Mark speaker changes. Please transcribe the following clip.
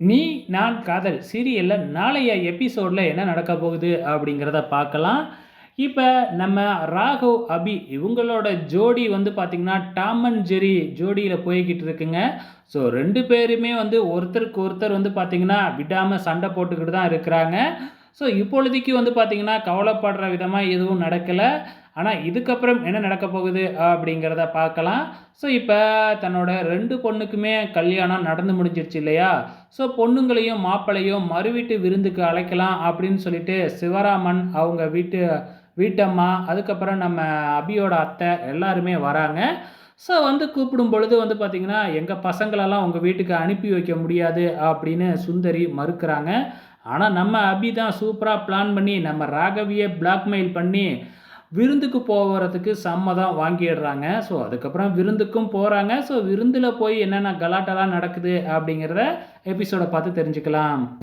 Speaker 1: நீ நான் காதல் சீரியலில் நாளைய எபிசோடில் என்ன நடக்க போகுது அப்படிங்கிறத பார்க்கலாம். இப்போ நம்ம ராகவ் அபி இவங்களோட ஜோடி வந்து பார்த்திங்கன்னா டாம் அண்ட் ஜெரி ஜோடியில் போய்கிட்டு இருக்குங்க. ஸோ ரெண்டு பேருமே வந்து ஒருத்தருக்கு ஒருத்தர் வந்து பார்த்திங்கன்னா விடாமல் சண்டை போட்டுக்கிட்டு தான் இருக்கிறாங்க. ஸோ இப்பொழுதைக்கு வந்து பார்த்திங்கன்னா கவலைப்படுற விதமாக எதுவும் நடக்கலை. ஆனால் இதுக்கப்புறம் என்ன நடக்க போகுது அப்படிங்கிறத பார்க்கலாம். ஸோ இப்போ தன்னோட ரெண்டு பொண்ணுக்குமே கல்யாணம் நடந்து முடிஞ்சிருச்சு இல்லையா? ஸோ பொண்ணுங்களையும் மாப்பிள்ளையும் மறுவீட்டு விருந்துக்கு அழைக்கலாம் அப்படின்னு சொல்லிட்டு சிவராமன் அவங்க வீட்டு வீட்டம்மா அதுக்கப்புறம் நம்ம அபியோட அத்தை எல்லாருமே வராங்க. ஸோ வந்து கூப்பிடும் பொழுது வந்து பார்த்திங்கன்னா எங்கள் பசங்களெல்லாம் உங்கள் வீட்டுக்கு அனுப்பி வைக்க முடியாது அப்படின்னு சுந்தரி மறுக்கிறாங்க. ஆனால் நம்ம அபி தான் சூப்பராக பிளான் பண்ணி நம்ம ராகவியை பிளாக்மெயில் பண்ணி விருந்துக்கு போகிறதுக்கு சம்மதம் வாங்கிடுறாங்க. ஸோ அதுக்கப்புறம் விருந்துக்கும் போகிறாங்க ஸோ விருந்தில் போய் என்னென்ன கலாட்டெல்லாம் நடக்குது அப்படிங்கிறத எபிசோடை பார்த்து தெரிஞ்சுக்கலாம்.